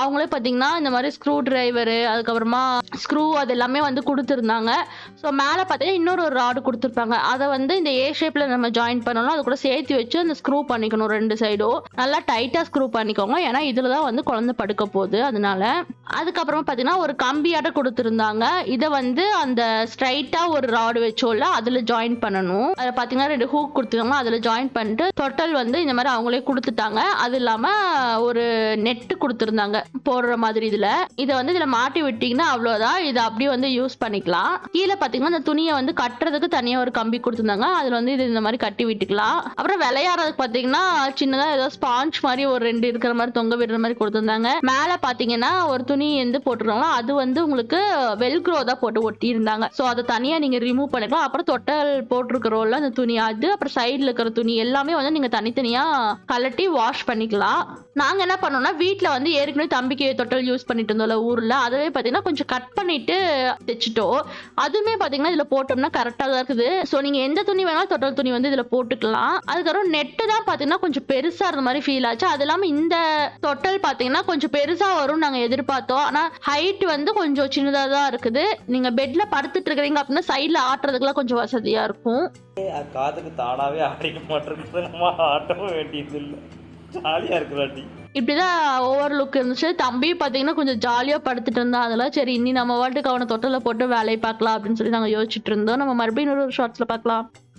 அவங்களே பார்த்தீங்கன்னா இந்த மாதிரி ஸ்க்ரூ டிரைவரு அதுக்கப்புறமா ஸ்க்ரூ அது எல்லாமே வந்து கொடுத்துருந்தாங்க. ஸோ மேலே பார்த்தீங்கன்னா இன்னொரு ஒரு ராடு கொடுத்துருப்பாங்க. அதை வந்து இந்த ஏ ஷேப்பில் நம்ம ஜாயின் பண்ணணும். அது கூட சேர்த்து வச்சு அந்த ஸ்க்ரூ பண்ணிக்கணும் ரெண்டு சைடும் நல்லா டைட்டாக ஸ்க்ரூ பண்ணிக்கோங்க. ஏன்னா இதில் தான் வந்து குழந்தை படுக்க போகுது. அதனால அதுக்கப்புறமா பார்த்தீங்கன்னா ஒரு கம்பியாட்ட கொடுத்துருந்தாங்க. இதை வந்து அந்த ஸ்ட்ரைட்டாக ஒரு ராடு வச்சோல்ல அதில் ஜாயின் பண்ணணும். அதில் பார்த்தீங்கன்னா ரெண்டு ஹூக் கொடுத்துருக்காங்க. அதில் ஜாயின் பண்ணிட்டு தொட்டல் வந்து இந்த மாதிரி அவங்களே கொடுத்துட்டாங்க. அது இல்லாமல் ஒரு நெட்டு கொடுத்துருந்தாங்க. போடுற மாதிரி இதுல. இதை வந்து இதில் மாட்டி விட்டீங்கன்னா அவ்வளோதான் இதை அப்படியே வந்து யூஸ் பண்ணிக்கலாம். கீழே பார்த்தீங்கன்னா அந்த துணியை வந்து கட்டுறதுக்கு தனியாக ஒரு கம்பி கொடுத்துருந்தாங்க. அதுல வந்து இது இந்த மாதிரி கட்டி விட்டுக்கலாம். அப்புறம் விளையாடுறதுக்கு பார்த்தீங்கன்னா சின்னதாக ஏதோ ஸ்பாஞ்ச் மாதிரி ஒரு ரெண்டு இருக்கிற மாதிரி தொங்க விடுற மாதிரி கொடுத்துருந்தாங்க. மேலே பார்த்தீங்கன்னா ஒரு துணி எந்த போட்டுருக்காங்களோ அது வந்து உங்களுக்கு வெல்க்ரோ தான் போட்டு ஒட்டி இருந்தாங்க ஸோ அதை தனியாக நீங்கள் ரிமூவ் பண்ணிக்கலாம். அப்புறம் தொட்டல் போட்டிருக்கிறோம்ல அந்த துணி அது. அப்புறம் சைடில் இருக்கிற துணி எல்லாமே வந்து நீங்கள் தனித்தனியாக கலட்டி வாஷ் பண்ணிக்கலாம். நாங்கள் என்ன பண்ணோம்னா வீட்டில் வந்து ஏற்கனவே தம்பிக்கு தொட்டல் யூஸ் பண்ணிட்டு இருந்தோம்ல ஊரில். அதுவே பார்த்தீங்கன்னா கொஞ்சம் கட் பண்ணிட்டு தைச்சிட்டோம். அதுவுமே பார்த்தீங்கன்னா இதில் போட்டோம்னா கரெக்டாக தான் இருக்குது. ஸோ நீங்கள் எந்த துணி வேணாலும் தொட்டல் துணி வந்து இதில் போட்டுக்கலாம். அதுக்கப்புறம் நெட்டு தான் பார்த்தீங்கன்னா கொஞ்சம் பெருசாக இருந்த மாதிரி ஃபீல் ஆச்சு. அது இல்லாமல் இந்த தொட்டல் பார்த்தீங்கன்னா கொஞ்சம் பெருசாக வரும் நாங்கள் எதிர்பார்த்தோம். ஆனால் ஹைட் வந்து கொஞ்சம் சின்னதாக தான் இருக்குது. நீங்கள் பெட்டில் படுத்துட்டு இருக்கிறீங்க அப்படின்னா சைடில் ஆட்டுறதுக்குலாம் கொஞ்சம் வசதியாக இருக்கும். காதுக்கு தானாவே ஆடிக்க மாட்டேங்குது நம்ம ஆட்டவும் வேண்டியது ஜாலியா இருக்கிறாட்டி இப்படிதான் ஓவர் லுக் இருந்துச்சு. தம்பி பார்த்தீங்கன்னா கொஞ்சம் ஜாலியாக படுத்துட்டு இருந்தா. அதெல்லாம் சரி இனி நம்ம வாட்டுக்கு அவனை தொட்டில் போட்டு வேலையை பார்க்கலாம் அப்படின்னு சொல்லி நாங்கள் யோசிச்சுட்டு இருந்தோம். நம்ம மறுபடியும் இன்னொரு ஷார்ட்ஸில் பார்க்கலாம்.